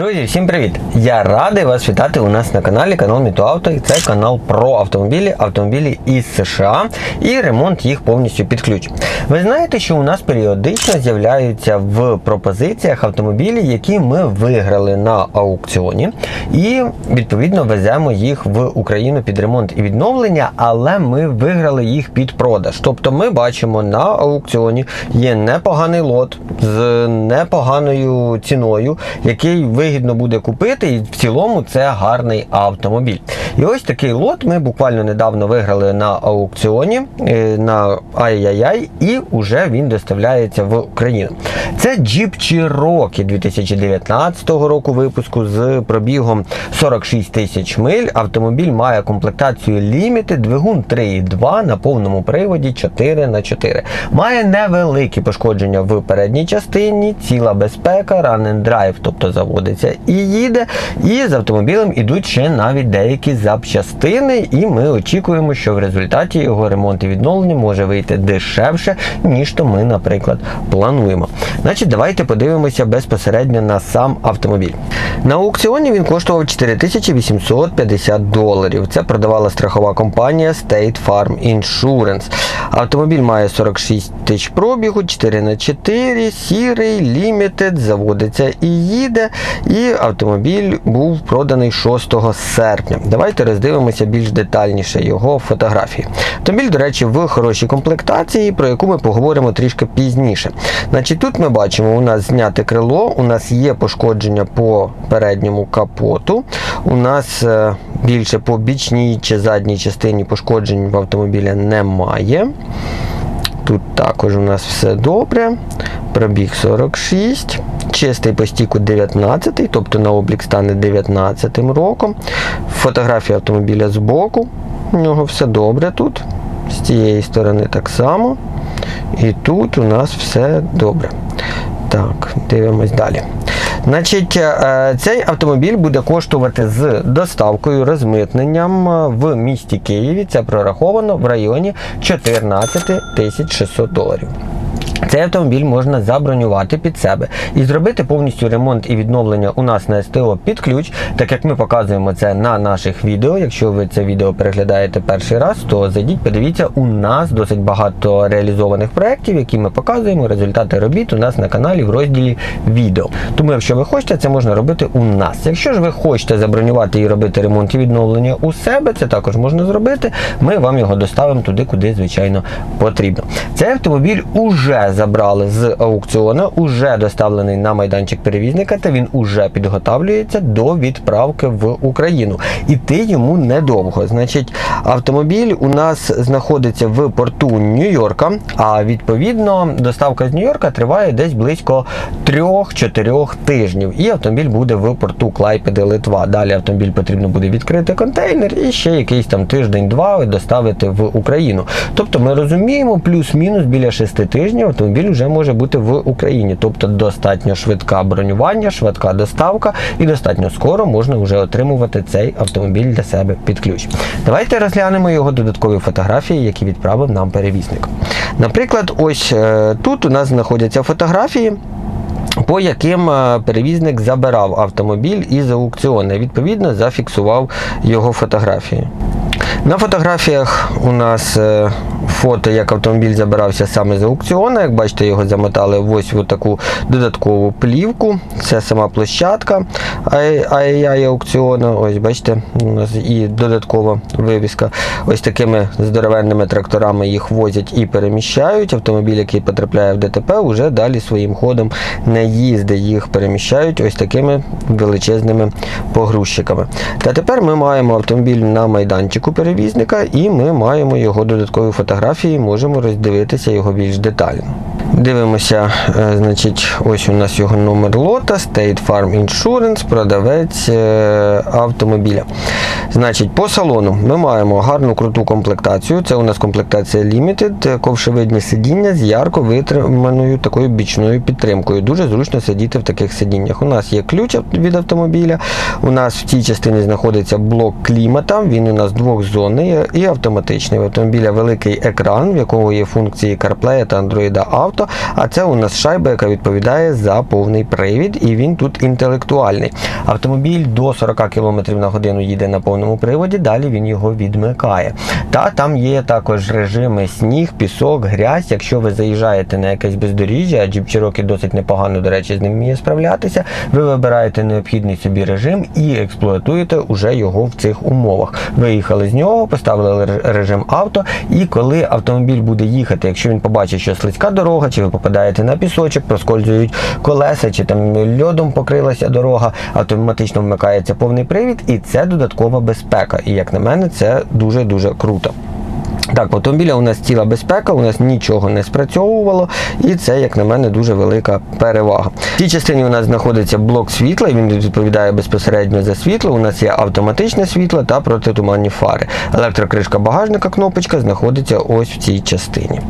Друзі, всім привіт! Я радий вас вітати у нас на каналі Канал Мітоавто. І це канал про автомобілі, автомобілі із США і ремонт їх повністю під ключ. Ви знаєте, що у нас періодично з'являються в пропозиціях автомобілі, які ми виграли на аукціоні, і відповідно веземо їх в Україну під ремонт і відновлення, але ми виграли їх під продаж. Тобто ми бачимо на аукціоні є непоганий лот з непоганою ціною, який вигідно буде купити, і в цілому це гарний автомобіль. І ось такий лот ми буквально недавно виграли на аукціоні е, на ай-яй-яй, і вже він доставляється в Україну. Це Jeep Cherokee 2019 року випуску з пробігом 46 тисяч миль. Автомобіль має комплектацію Limited, двигун 3.2 на повному приводі 4 на 4 Має невеликі пошкодження в передній частині, ціла безпека, run and drive, тобто заводиться і їде. І з автомобілем ідуть ще навіть деякі запчастини, і ми очікуємо, що в результаті його ремонт і відновлення може вийти дешевше, ніж то ми, наприклад, плануємо. Значить, давайте подивимося безпосередньо на сам автомобіль. На аукціоні він коштував 4850 доларів. Це продавала страхова компанія State Farm Insurance. Автомобіль має 46 тисяч пробігу, 4 на 4 сірий, лімітед, заводиться і їде. І автомобіль був проданий 6 серпня. Давайте роздивимося більш детальніше його фотографії. Автомобіль, до речі, в хорошій комплектації, про яку ми поговоримо трішки пізніше. Значить, тут ми бачимо, у нас зняте крило, у нас є пошкодження по передньому капоту. У нас е, більше по бічній чи задній частині пошкоджень в автомобіля немає. Тут також у нас все добре. Пробіг 46. Чистий по стіку 19, тобто на облік стане 19 роком. Фотографія автомобіля з боку. У нього все добре тут. З цієї сторони так само. І тут у нас все добре. Так, дивимось далі. Значить, е, цей автомобіль буде коштувати з доставкою, розмитненням е, в місті Києві. Це прораховано в районі 14 тисяч 600 доларів. Цей автомобіль можна забронювати під себе і зробити повністю ремонт і відновлення у нас на СТО під ключ, так як ми показуємо це на наших відео. Якщо ви це відео переглядаєте перший раз, то зайдіть, подивіться, у нас досить багато реалізованих проєктів, які ми показуємо. Результати робіт у нас на каналі в розділі відео. Тому, якщо ви хочете, це можна робити у нас. Якщо ж ви хочете забронювати і робити ремонт і відновлення у себе, це також можна зробити. Ми вам його доставимо туди, куди звичайно потрібно. Цей автомобіль уже забрали з аукціону, уже доставлений на майданчик перевізника, та він уже підготавлюється до відправки в Україну. Іти йому недовго. Значить, автомобіль у нас знаходиться в порту Нью-Йорка, а відповідно доставка з Нью-Йорка триває десь близько 3-4 тижнів. І автомобіль буде в порту Клайпеди Литва. Далі автомобіль потрібно буде відкрити контейнер і ще якийсь там тиждень-два доставити в Україну. Тобто ми розуміємо, плюс-мінус біля 6 тижнів автомобіль вже може бути в Україні. Тобто достатньо швидка бронювання, швидка доставка і достатньо скоро можна вже отримувати цей автомобіль для себе під ключ. Давайте розглянемо його додаткові фотографії, які відправив нам перевізник. Наприклад, ось е, тут у нас знаходяться фотографії. По яким е, перевізник забирав автомобіль із аукціону, відповідно зафіксував його фотографії. На фотографіях у нас е, фото, як автомобіль забирався саме з аукціону. Як бачите, його замотали ось в таку додаткову плівку. Це сама площадка ай аукціону. Ось бачите, у нас і додаткова вивіска. Ось такими здоровенними тракторами їх возять і переміщають. Автомобіль, який потрапляє в ДТП, вже далі своїм ходом не їздить, їх переміщають ось такими величезними погрузчиками. Та тепер ми маємо автомобіль на майданчику перевізника і ми маємо його додаткові фотографії, можемо роздивитися його більш детально. Дивимося, е, значить, ось у нас його номер лота, State Farm Insurance, продавець е, автомобіля. Значить, по салону ми маємо гарну круту комплектацію. Це у нас комплектація Limited, ковшевидні сидіння з ярко витриманою такою бічною підтримкою. Дуже зручно сидіти в таких сидіннях. У нас є ключ від автомобіля. У нас в цій частині знаходиться блок клімата. Він у нас двохзонний і автоматичний. У автомобіля великий екран, в якого є функції CarPlay та Android Auto. А це у нас шайба, яка відповідає за повний привід, і він тут інтелектуальний. Автомобіль до 40 км на годину їде на повному приводі, далі він його відмикає. Та там є також режими сніг, пісок, грязь. Якщо ви заїжджаєте на якесь бездоріжжя, а Jeep Cherokee досить непогано, до речі, з ним вміє справлятися, ви вибираєте необхідний собі режим і експлуатуєте уже його в цих умовах. Виїхали з нього, поставили режим авто, і коли автомобіль буде їхати, якщо він побачить, що слизька дорога, чи ви попадаєте на пісочок, проскользують колеса, чи там льодом покрилася дорога, автоматично вмикається повний привід, і це додаткова безпека. І як на мене, це дуже дуже круто. Так, в автомобіля у нас ціла безпека, у нас нічого не спрацьовувало, і це, як на мене, дуже велика перевага. В цій частині у нас знаходиться блок світла, він відповідає безпосередньо за світло. У нас є автоматичне світло та протитуманні фари. Електрокришка багажника, кнопочка знаходиться ось в цій частині.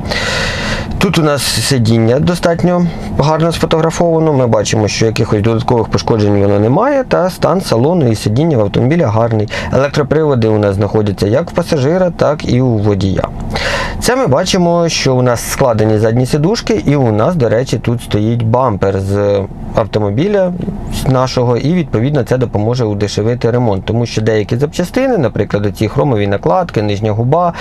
Тут у нас сидіння достатньо гарно сфотографовано. Ми бачимо, що якихось додаткових пошкоджень воно немає, та стан салону і сидіння в автомобіля гарний. Електроприводи у нас знаходяться як в пасажира, так і у водія. Це ми бачимо, що у нас складені задні сидушки, і у нас, до речі, тут стоїть бампер з автомобіля нашого, і відповідно це допоможе удешевити ремонт, тому що деякі запчастини, наприклад, ці хромові накладки, нижня губа,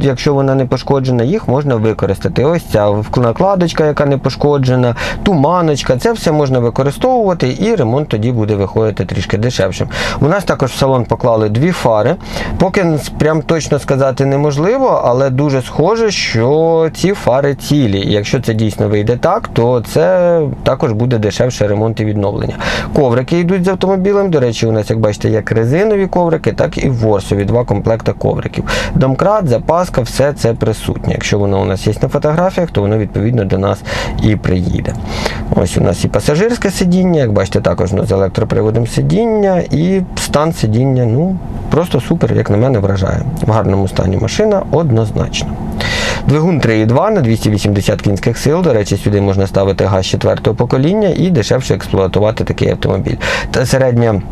якщо вона не пошкоджена, їх можна використати. Ось ця накладочка, яка не пошкоджена, туманочка, це все можна використовувати, і ремонт тоді буде виходити трішки дешевшим. У нас також в салон поклали дві фари. Поки прям точно сказати неможливо, але дуже схоже, що ці фари цілі. І якщо це дійсно вийде так, то це також буде дешевше ремонт і відновлення. Коврики йдуть з автомобілем. До речі, у нас, як бачите, як резинові коврики, так і ворсові, два комплекти ковриків. Домкрат, запаска, все це присутнє. Якщо воно у нас є на фотографіях, то воно відповідно до нас і приїде. Ось у нас і пасажирське сидіння, як бачите, також з електроприводом сидіння, і стан сидіння, ну, просто супер, як на мене, вражає. В гарному стані машина однозначно. Двигун 3,2 на 280 кінських сил. До речі, сюди можна ставити газ четвертого покоління і дешевше експлуатувати такий автомобіль. Та середня.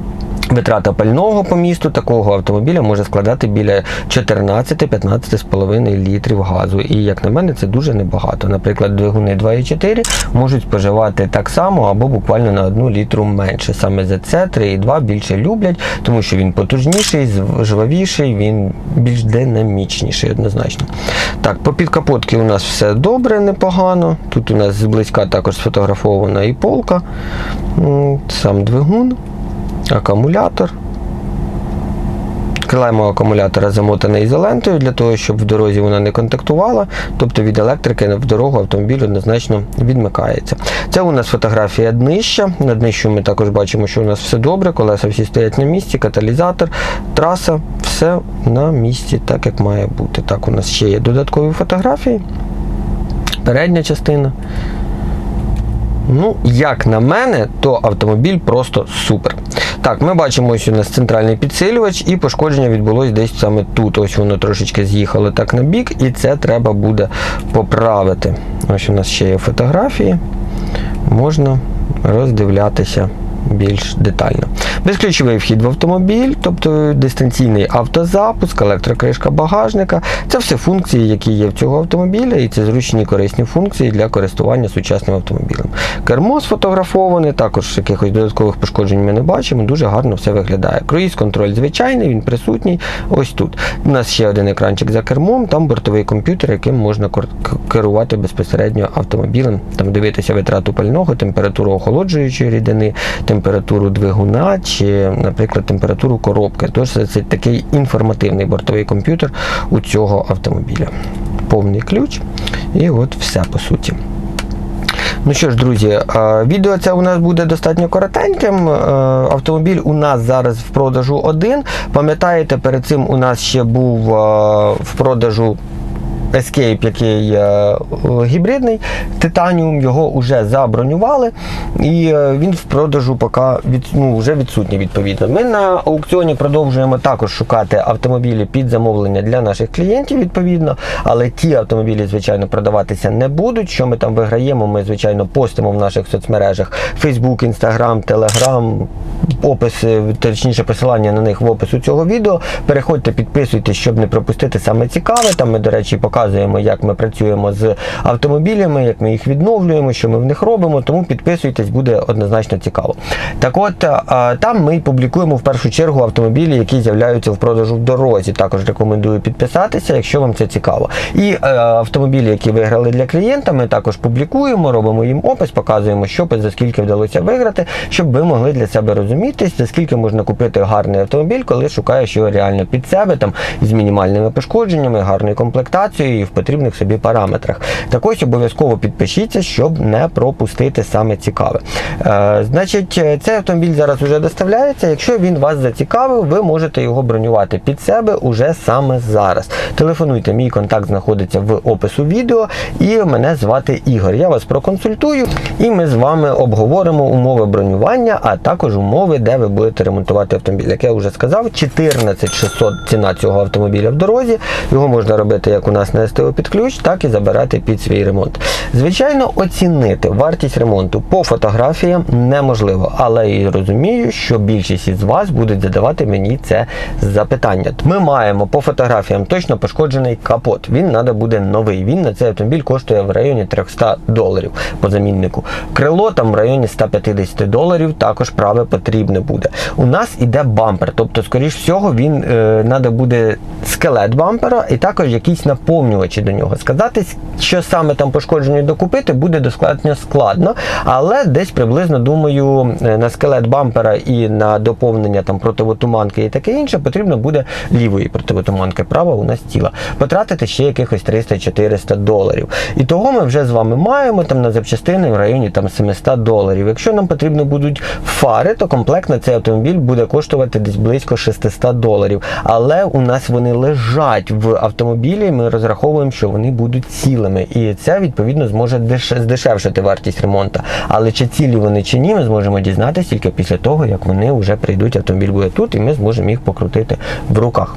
Витрата пального по місту такого автомобіля може складати біля 14-15,5 літрів газу. І як на мене, це дуже небагато. Наприклад, двигуни 2,4 можуть споживати так само або буквально на 1 літру менше. Саме за це 3,2 більше люблять, тому що він потужніший, жвавіший, він більш динамічніший однозначно. Так, по підкапотки у нас все добре, непогано. Тут у нас зблизька також сфотографована і полка, сам двигун акумулятор. Клеймо акумулятора замотане ізолентою для того, щоб в дорозі вона не контактувала, тобто від електрики в дорогу автомобіль однозначно відмикається. Це у нас фотографія днища. На днищу ми також бачимо, що у нас все добре, колеса всі стоять на місці, каталізатор, траса, все на місці, так як має бути. Так, у нас ще є додаткові фотографії. Передня частина. Ну, як на мене, то автомобіль просто супер. Так, ми бачимо, ось у нас центральний підсилювач, і пошкодження відбулось десь саме тут. Ось воно трошечки з'їхало так на бік, і це треба буде поправити. Ось у нас ще є фотографії. Можна роздивлятися більш детально. Безключовий вхід в автомобіль, тобто дистанційний автозапуск, електрокришка багажника. Це все функції, які є в цього автомобіля, і це зручні корисні функції для користування сучасним автомобілем. Кермо сфотографоване, також якихось додаткових пошкоджень ми не бачимо, дуже гарно все виглядає. Круїз контроль звичайний, він присутній ось тут. У нас ще один екранчик за кермом, там бортовий комп'ютер, яким можна керувати безпосередньо автомобілем, там дивитися витрату пального, температуру охолоджуючої рідини, температуру двигуна чи, наприклад, температуру коробки. Тож це, такий інформативний бортовий комп'ютер у цього автомобіля. Повний ключ, і от все по суті. Ну що ж, друзі, відео це у нас буде достатньо коротеньким. Автомобіль у нас зараз в продажу один. Пам'ятаєте, перед цим у нас ще був в продажу Escape, який е, гібридний, Titanium, його вже забронювали, і е, він в продажу поки від, ну, вже відсутній відповідно. Ми на аукціоні продовжуємо також шукати автомобілі під замовлення для наших клієнтів, відповідно, але ті автомобілі, звичайно, продаватися не будуть. Що ми там виграємо, ми, звичайно, постимо в наших соцмережах Facebook, Instagram, Telegram, описи, точніше посилання на них в опису цього відео. Переходьте, підписуйтесь, щоб не пропустити саме цікаве. Там ми, до речі, показуємо, як ми працюємо з автомобілями, як ми їх відновлюємо, що ми в них робимо. Тому підписуйтесь, буде однозначно цікаво. Так от там ми публікуємо в першу чергу автомобілі, які з'являються в продажу в дорозі. Також рекомендую підписатися, якщо вам це цікаво. І е, автомобілі, які виграли для клієнта, ми також публікуємо, робимо їм опис, показуємо, що за скільки вдалося виграти, щоб ви могли для себе розуміти, за скільки можна купити гарний автомобіль, коли шукаєш його реально під себе, там з мінімальними пошкодженнями, гарною комплектацією і в потрібних собі параметрах. Так ось обов'язково підпишіться, щоб не пропустити саме цікаве. Е, значить, цей автомобіль зараз вже доставляється. Якщо він вас зацікавив, ви можете його бронювати під себе уже саме зараз. Телефонуйте, мій контакт знаходиться в опису відео, і мене звати Ігор. Я вас проконсультую, і ми з вами обговоримо умови бронювання, а також умови, де ви будете ремонтувати автомобіль. Як я вже сказав, 14 600 ціна цього автомобіля в дорозі. Його можна робити як у нас на СТО під ключ, так і забирати під свій ремонт. Звичайно, оцінити вартість ремонту по фотографіям неможливо, але і розумію, що більшість із вас будуть задавати мені це запитання. Ми маємо по фотографіям точно пошкоджений капот. Він треба буде новий. Він на цей автомобіль коштує в районі 300 доларів по заміннику. Крило там в районі 150 доларів. Також праве потрібне буде. У нас іде бампер, тобто, скоріш всього, він е, треба буде скелет бампера і також якісь наповнювачі до нього. Сказати, що саме там пошкодження докупити, буде достатньо складно, але десь приблизно думаю е, на скелет бампера і на доповнення там противотуманки і таке інше потрібно буде лівої противотуманки, права у нас ціла. Потратити ще якихось 300-400 доларів. І того ми вже з вами маємо там на запчастини в районі там 700 доларів. Якщо нам потрібно будуть фари, то комплект на цей автомобіль буде коштувати десь близько 600 доларів. Але у нас вони лежать в автомобілі. Ми розраховуємо, що вони будуть цілими, і це відповідно зможе деш- здешевшити вартість ремонту. Але чи цілі вони чи ні, ми зможемо дізнатися тільки після того, як вони вже прийдуть. Автомобіль буде тут, і ми зможемо їх покрутити в руках.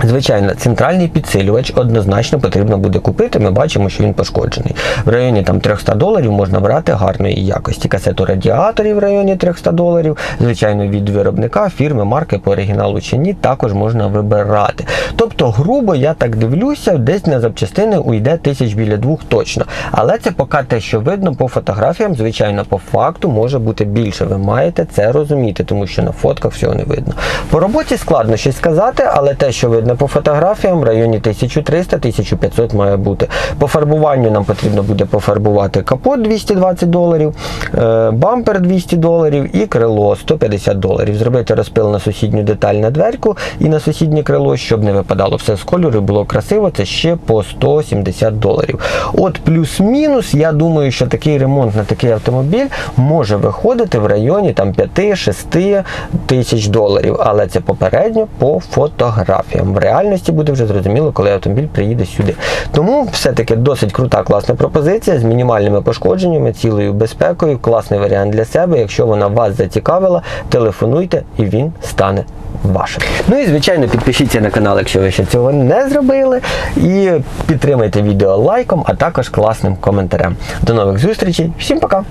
Звичайно, центральний підсилювач однозначно потрібно буде купити. Ми бачимо, що він пошкоджений. В районі там 300 доларів можна брати гарної якості. Касету радіаторів в районі 300 доларів. Звичайно, від виробника, фірми, марки по оригіналу чи ні, також можна вибирати. Тобто, грубо я так дивлюся, десь на запчастини уйде тисяч біля двох точно. Але це поки те, що видно по фотографіям, звичайно, по факту може бути більше. Ви маєте це розуміти, тому що на фотках всього не видно. По роботі складно щось сказати, але те, що видно по фотографіям, в районі 1300-1500 має бути. По фарбуванню нам потрібно буде пофарбувати капот 220 доларів, е, бампер 200 доларів і крило 150 доларів. Зробити розпил на сусідню деталь на дверку і на сусіднє крило, щоб не випадало все з кольору, і було красиво, це ще по 170 доларів. От плюс-мінус, я думаю, що такий ремонт на такий автомобіль може виходити в районі там 5-6 тисяч доларів, але це попередньо по фотографіям. В реальності буде вже зрозуміло, коли автомобіль приїде сюди. Тому все-таки досить крута, класна пропозиція з мінімальними пошкодженнями, цілою безпекою, класний варіант для себе. Якщо вона вас зацікавила, телефонуйте і він стане вашим. Ну і звичайно, підпишіться на канал, якщо ви ще цього не зробили. І підтримайте відео лайком, а також класним коментарем. До нових зустрічей. Всім пока!